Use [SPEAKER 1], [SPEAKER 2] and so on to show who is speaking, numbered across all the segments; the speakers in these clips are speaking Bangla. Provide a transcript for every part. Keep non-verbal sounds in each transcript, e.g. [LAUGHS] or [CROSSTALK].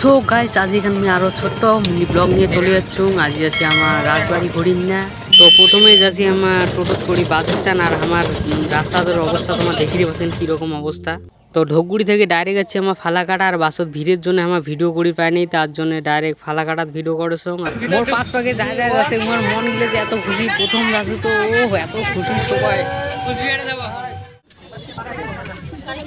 [SPEAKER 1] সো গাইস আজ এখানে আমি আরও ছোট্ট মিনি ব্লগ নিয়ে চলে যাচ্ছি আজ যাচ্ছি আমার রাজবাড়ি ঘড়ির না তো প্রথমে যাচ্ছি আমার টোটো করি বাস স্ট্যান্ড আর আমার উম, রাস্তার অবস্থা তোমার দেখিয়ে পাচ্ছেন কীরকম অবস্থা। তো ঢোকগুড়ি থেকে ডাইরেক্ট যাচ্ছে আমার ফালাকাটা আর বাসত ভিড়ের জন্য আমার ভিডিও করি পাইনি তার জন্য ডাইরেক্ট ফালাকাটাত ভিডিও করেছ মোর পাঁচ পাকে যা যা যাচ্ছে মন গেলে যে এত খুশি প্রথম যাচ্ছে তো ও এত খুশি সবাই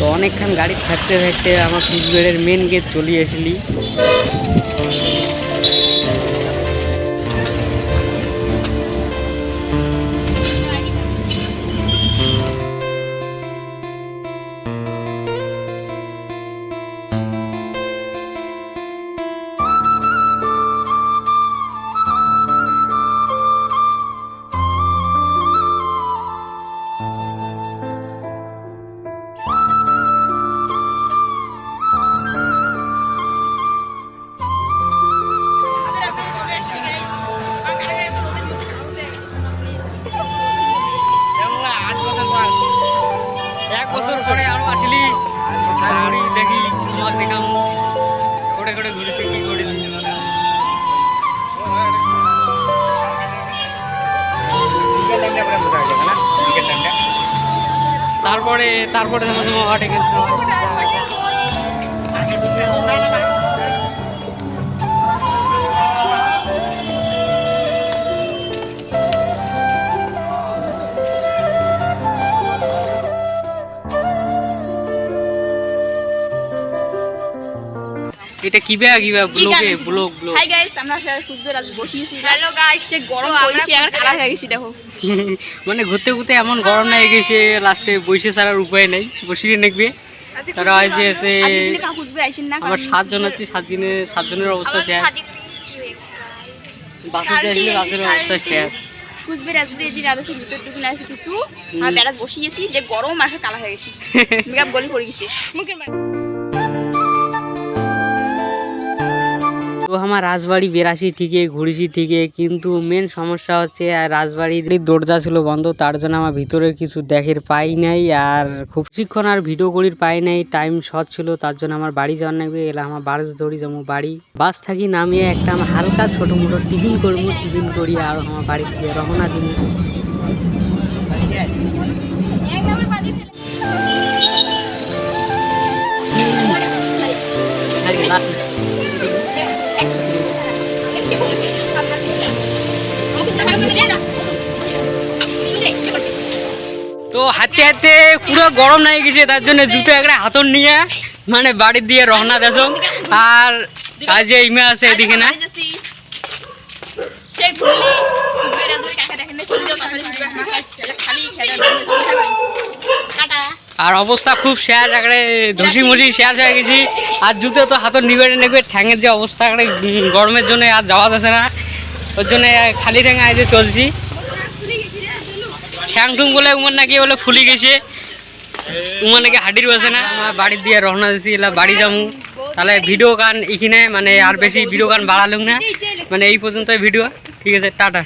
[SPEAKER 1] তো অনেকক্ষণ গাড়ি থাকতে থাকতে আমার কুচবিহারের মেন গেট চলে আসলি এক বছর পরে আরও আসলি। দেখি তোমার দেখাম ঘরে ঘরে ঘুরেছি, কি করেছি। তারপরে তারপরে তোমার তোমার হাটে গেছিল এটা কি ব্যাগ কি ব্যাগ ব্লগে ব্লগ ব্লগ।
[SPEAKER 2] হাই গাইস আমরা সবাই খুঁজবে রাত বসিয়েছি। হ্যালো গাইস যে গরম পড়েছে আর খারাপ হয়ে গেছি দেখো। [LAUGHS]
[SPEAKER 1] মানে ঘুরতে ঘুরতে এমন গরম হয়ে গেছে লাস্টে বসে ছাড়ার উপায় নেই। বসিয়ে নেকবে তারা হয়েছে এসে
[SPEAKER 2] আজকে কাউ খুঁজবে আইসেন না?
[SPEAKER 1] আমার সাতজন আছে সাত সাতজনের সাতজনের অবস্থা শেয়ার। বাসে আসলে বাসের অবস্থা শেয়ার।
[SPEAKER 2] খুঁজবে রাজবে যে রাজের ভিতর টুকুন আছে কিছু। আর বেড়া বসিয়েছি যে গরম আর কালা হয়ে গেছি। [LAUGHS] মেকআপ গলি পড়ে গেছে। মুখের
[SPEAKER 1] তো আমার রাজবাড়ি বেরাসি ঠিকই ঘুরেছি, ঠিকই। কিন্তু মেন সমস্যা হচ্ছে, আর রাজবাড়ির দরজা ছিল বন্ধ, তার জন্য আমার ভিতরের কিছু দেখের পাই নাই, আর খুব বেশিক্ষণ আর ভিডিও করির পাই নাই টাইম শর্ট ছিল, তার জন্য আমার বাড়ি যাওয়ার নাকি এলাম আমার বাস ধরি যাব, বাড়ি বাস থাকি নামিয়ে একটা আমার হালকা ছোট মোটো টিফিন করব, টিফিন করি, আর আমার বাড়ি থেকে রওনা দিন তো হাতে হাতে পুরো গরম নাই গেছে তার জন্য জুতো একটা হাতর নিয়ে মানে বাড়ি দিয়ে রওনা দেশ আর কাজে ইমে আছে এদিকে না। আর অবস্থা খুব শেয়ার একেবারে ধসি মসি শেয়ার হয়ে গেছি। আর জুতো তো হাতর নিবে নেবে ঠ্যাঙের যে অবস্থা একেবারে গরমের জন্য আর যাওয়া যাচ্ছে না। ওর জন্য খালি ঠ্যাঙে আইতে চলছি। ঠ্যাং ঠুং বলে উমার নাকি বলে ফুলি গেছে। উমার নাকি হাডির বসে না। আমার বাড়ির দিয়ে রওনা দিছি, এলা বাড়ি যাব তাহলে ভিডিও গান এখানে মানে আর বেশি ভিডিও গান বাড়ালুম না। মানে এই পর্যন্ত ভিডিও ঠিক আছে, টাটা।